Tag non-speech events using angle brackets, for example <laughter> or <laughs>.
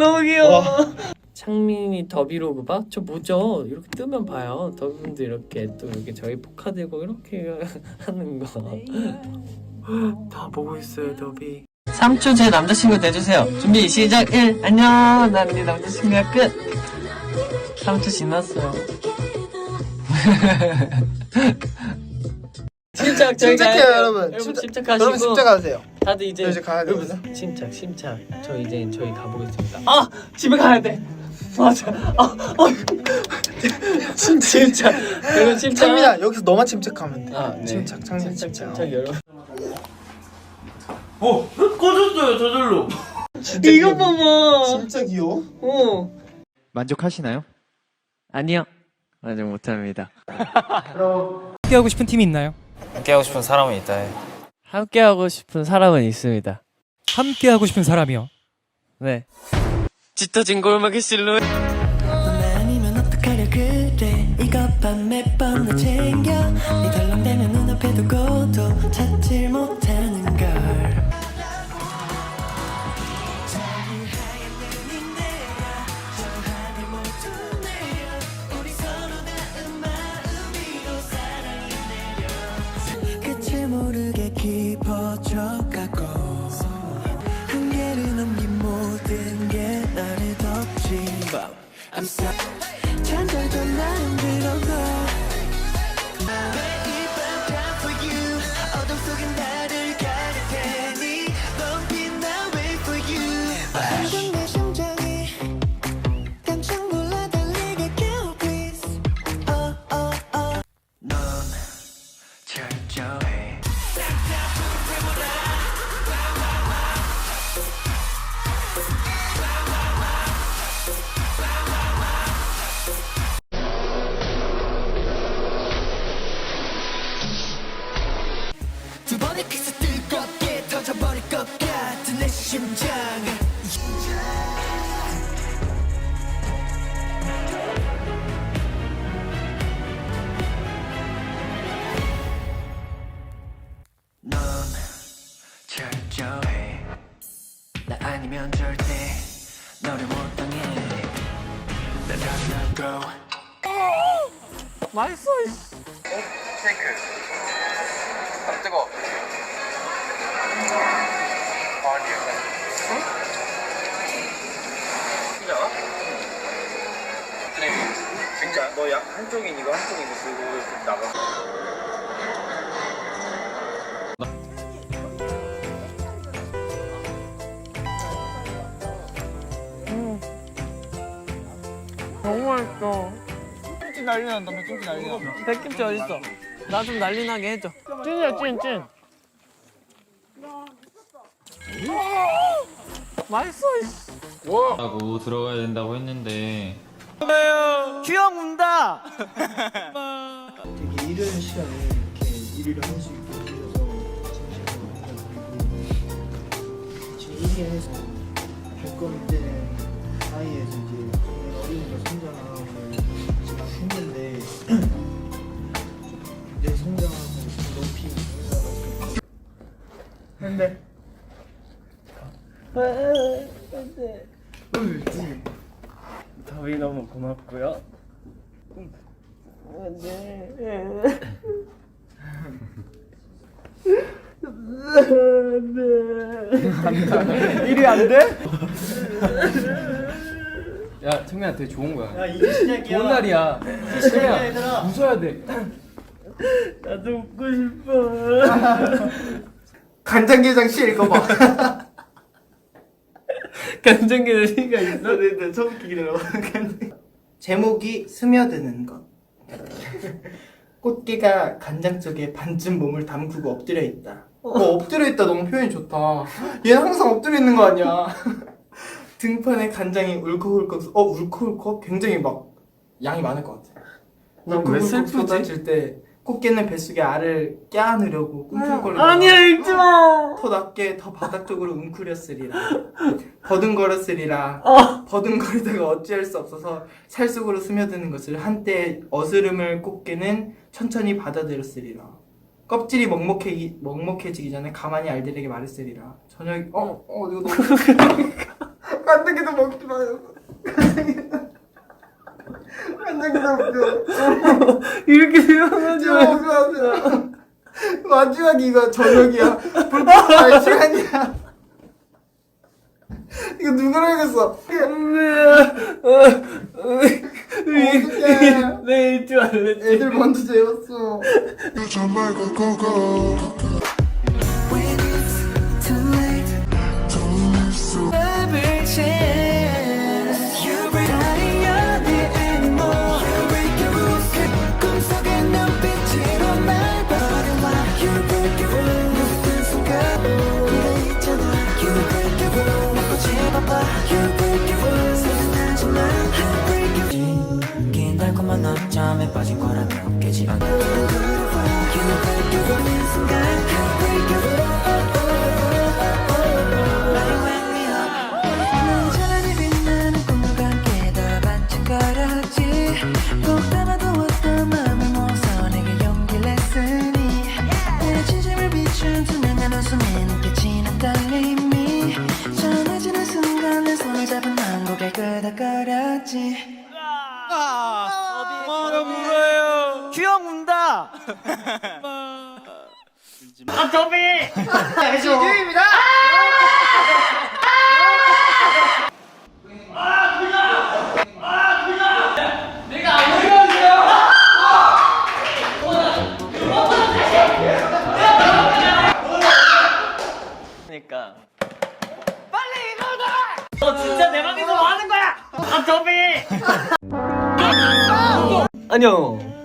너무 귀여워. 창민이 더비로그 봐? 저 뭐죠? 이렇게 뜨면 봐요. 더비분들 이렇게 또 이렇게 저희 포카 들고 이렇게 <laughs> 하는 거. 다 보고 있어요, 더비. 3초 제 남자친구 돼주세요. 준비 시작 1. 안녕. 난 네 남자친구야 끝. 3초 지났어요. <laughs> 침착 저희 침착해요. 여러분. 여러분 침착- 침착하시고 여러분 침착하세요. 다들 이제, 저 이제 가야 여러분, 되거든요. 침착 침착 저 이제 저희 가보겠습니다 아 집에 가야 돼 맞아 아, 아. 침, 침착 여러분 침착 창민아 여기서 너만 침착하면 돼. 아, 네. 침착, 창민 침착 침착. 침착 여러분 어 꺼졌어요 저절로 이거 봐봐 진짜 귀여워. 어 만족하시나요? 아니요 아직 못합니다 함께하고 싶은 팀이 있나요? 함께하고 싶은 사람은 있다 해. 함께 하고 싶은 사람은 있습니다. 함께 하고 싶은 사람이요. 네. 짙어진 골목의 실루엣. 넌 아니면 어떡하려 그래 이것만 매번 나 챙겨. 네 덜렁대면 눈앞에 두고도 찾질 못하 깊어 번의 키스 뜨겁게 터져버릴 것 같은 내 심장. 넌 철저해. 나 아니면 절대 너를 못 당해. 난 맛있어 진짜 너 양, 한쪽인 이거 한쪽인 이거 들고 이렇게 나가. 너무 맛있어. 찜찜 난리 난다. 찜찜 난리 난다. 백김치 어딨어 나 좀 난리 나게 해줘. 찐이야 찐 찐. 맛있어 이씨. 하고 들어가야 된다고 했는데. 귀여운 문다. 되게 이른 시간에 이렇게 일을 할 수 있게 해주셔서 진심으로 감사드리고 지금 일기에서 발걸음 때는 사이에서 이제 정말 어린이가 성장하고 근데. 더위 너무 고맙고요. 일이 안 돼? 야, 청민아 되게 좋은 거야. 야 이제 시작이야. 좋은 날이야. 청민아, 얘들아. 웃어야 돼. 나도 웃고 싶어 간장게장 씨 읽어봐. <laughs> 간장게장 시가 있어? 네, 네, 처음 기기라고 제목이 스며드는 것. 꽃게가 간장 속에 반쯤 몸을 담그고 엎드려 있다. 어, 엎드려 있다. 너무 표현이 좋다. 얘 항상 엎드려 있는 거 아니야? <laughs> 등판에 간장이 울컥울컥 어 울컥울컥? 굉장히 막 양이 많을 것 같아. 난왜 슬프지? 쏟아질 때 꽃게는 뱃속에 알을 껴안으려고 꿈틀거리다가 아, 아니야 읽지 마 더 낮게 더 바닥 쪽으로 웅크렸으리라 버둥거렸으리라 어. 버둥거리다가 어찌할 수 없어서 살 속으로 스며드는 것을 한때 어스름을 꽃게는 천천히 받아들였으리라 껍질이 먹먹해, 먹먹해지기 전에 가만히 알들에게 말했으리라 저녁 어? 어 이거 너무 <laughs> <laughs> 간장게장 먹지 마요. <laughs> 간장게장. 간장게장 먹죠. 이렇게 생각하지 먹지 마세요. 마지막 이거 저녁이야. 불 끄고 시간이야. 이거 누구랑 했어? 어떡해. 내 잊지 말래. 애들 먼저 재웠어. 낮잠에 빠진 거라면 깨지 않아 You break your rules 이 순간 빛나는 꿈과 함께 더 반짝거렸지 내 진심을 비춘 투명한 웃음이 느껴지는 떨림이 전해지는 순간 내 손을 잡은 난 고개 끄덕거렸지 안녕.